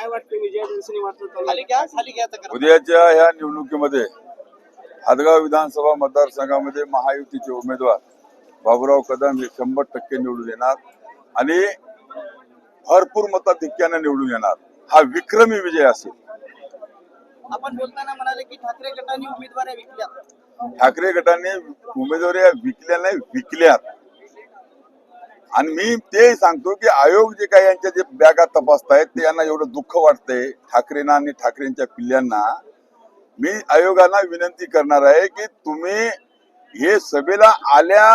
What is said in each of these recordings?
काय वाटतं विजय वाटतं तक्रार. उद्याच्या ह्या निवडणुकीमध्ये हदगाव विधानसभा मतदारसंघामध्ये महायुतीचे उमेदवार बाबुराव कदम हे शंभर टक्के निवडून येणार आणि भरपूर मताधिक्यानं निवडून येणार. हा विक्रमी विजय असेल. आपण बोलताना म्हणाले की ठाकरे गटाने उमेदवारी विकल्या ठाकरे गटाने उमेदवारी विकल्या नाही विकल्यात. आणि मी ते सांगतो की आयोग जे काही यांच्या जे बॅगा तपासतायत ते यांना एवढं दुःख वाटतंय ठाकरेंना आणि ठाकरेंच्या पिल्ल्यांना मी आयोगाला विनंती करणार आहे की तुम्ही हे सभेला आल्या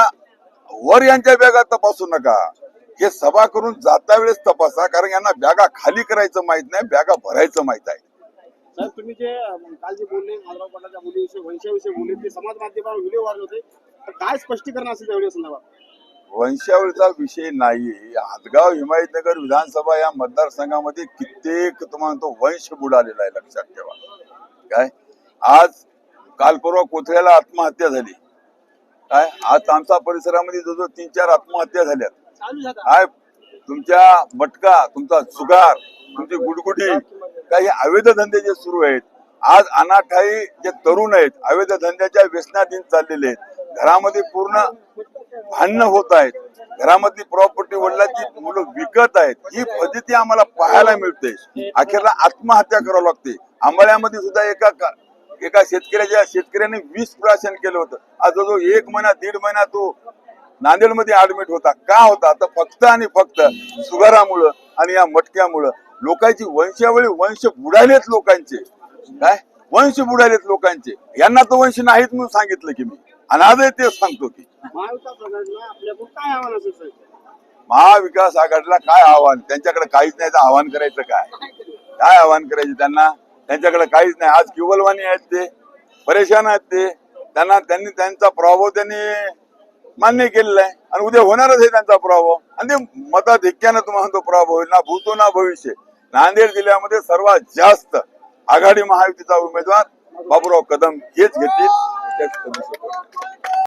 वर यांच्या बॅगा तपासू नका. हे सभा करून जाता वेळेस तपासा कारण यांना बॅगा खाली करायचं माहीत नाही बॅगा भरायचं माहीत आहे. तुम्ही जे काल जे बोलले माधवराव पाटलाच्या मुलीविषयी वंशाविषयी बोलले ते समाज माध्यमावर व्हिडिओ वाढले होते. तर काय स्पष्टीकरण असेल त्या व्हिडिओ संदर्भात? वंशावळीचा विषय नाही. हातगाव हिमायतनगर विधानसभा या मतदारसंघामध्ये कित्येक तुम्हाला तो वंश बुडालेला आहे लक्षात ठेवा. काय? आज काल परवा कोथळ्याला आत्महत्या झाली. काय? आज आमच्या परिसरामध्ये जवळजवळ तीन चार आत्महत्या झाल्यात. काय? तुमच्या मटका तुमचा जुगार तुमची गुडगुडी काही अवैध धंदे जे सुरू आहेत. आज अनाठाई जे तरुण आहेत अवैध धंद्याच्या व्यसनाधीन चाललेले आहेत. घरामध्ये पूर्ण भांडणं होत आहेत. घरामधली प्रॉपर्टी वडिलांची मुलं विकत आहेत. ही पद्धती आम्हाला पाहायला मिळते. अखेरला आत्महत्या करावं लागते. आंबाळ्यामध्ये सुद्धा एका एका शेतकऱ्याच्या शेतकऱ्याने वीस प्राशन केलं होतं. आज जो एक महिना दीड महिना तो नांदेडमध्ये ऍडमिट होता. का होता? तर फक्त आणि फक्त सुगारामुळं आणि या मटक्यामुळं. लोकांची वंशावळी वंश बुडालेत लोकांचे. काय? वंश बुडालेत लोकांचे. यांना तर वंश नाहीत म्हणून सांगितलं की मी. आजही तेच सांगतो की महाविकास आघाडीला काय आव्हान असेल साहेब महाविकास आघाडीला काय आव्हान? त्यांच्याकडे काहीच नाही तर आव्हान करायचं काय? काय आव्हान करायचे त्यांना? त्यांच्याकडे काहीच नाही. आज किवलवाणी आहेत ते परेशान आहेत ते. त्यांना त्यांनी त्यांचा प्रभाव त्यांनी मान्य केलेला आहे. आणि उद्या होणारच आहे त्यांचा प्रभाव. आणि ते मताधिक्यानं तुम्हाला तो प्रभाव होईल. ना भूतो ना भविष्य. नांदेड जिल्ह्यामध्ये सर्वात जास्त आघाडी महायुतीचा उमेदवार बाबूराव कदम हेच घेतील. त्याच करू शकतो